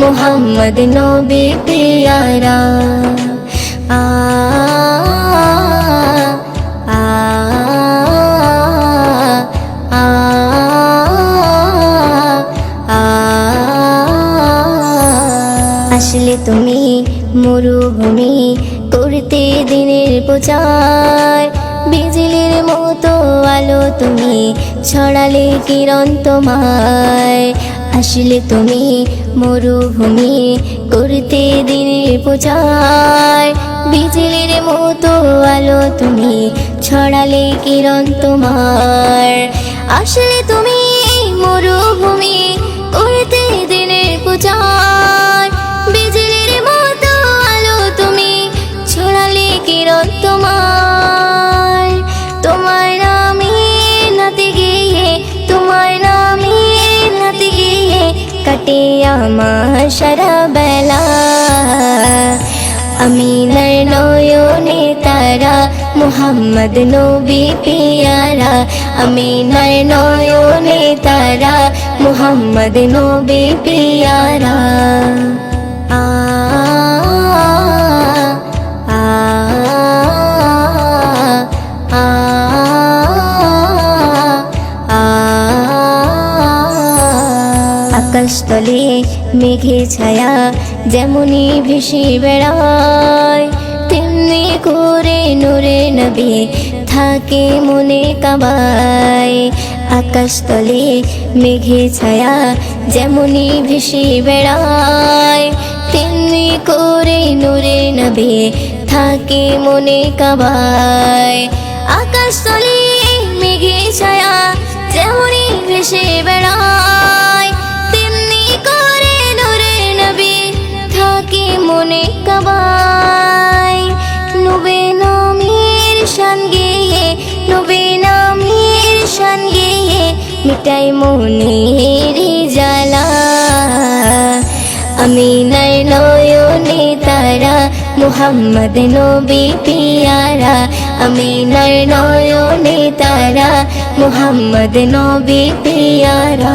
মোহাম্মদ নবী পিয়ারা। আ আসলে তুমি মরুভূমি করতে দিনের প্রচার, বিজলির মতো আলো তুমি ছড়ালে কিরণ তোমায় আসলে তুমি মরুভূমি করতে দিনের প্রচার। বিজলির মতো আলো তুমি ছড়ালে কিরণ তোমার। আসলে তুমি মরুভূমি করতে দিনের প্রচার। আমার বেলা আমিনার নয়নে তারা, মোহাম্মদ নবী পিয়ারা। আমিনার নয়নে তারা, মোহাম্মদ নবী পিয়ারা। আ। তলে মেঘে ছায়া যেমনই ভেসে বেড়ায়, তেমনি করে নূরে নবী থাকে মনে কাবায়। আকাশ তলে মেঘে ছায়া যেমনই ভেসে বেড়ায়, তেমনি করে নূরে নবী থাকে মনে কাবায়। আকাশ তলে মেঘে ছায়া যেমনই ভেসে বেড়ায় মিটাই মনের জ্বালা। আমিনার নয়নে তারা, মোহাম্মদ নবী পিয়ারা। আমি নাই নয়নে তারা, মোহাম্মদ নবী পিয়ারা।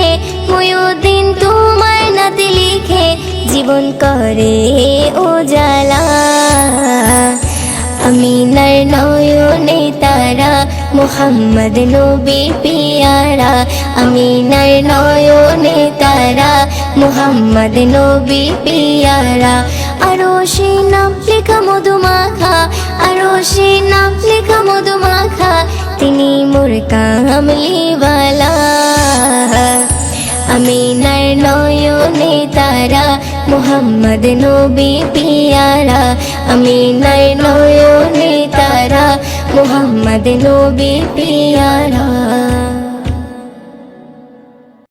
লিখে ময়ুদ্দিন তোমার নাতে লিখে জীবন করে উজালা আমিনার নয়নে তারা, মোহাম্মদ নবী পিয়ারা। আমিনার নয়নে তারা, মোহাম্মদ নবী পিয়ারা। আরও সে নাম লেখা মধুমাখা আরও সে নাম লেখা মধুমাখা। তিনি মোর কামলিওয়ালা মোহাম্মদ নবী পিয়ারা আমিনার নয়নে তারা মোহাম্মদ নবী পিয়ারা।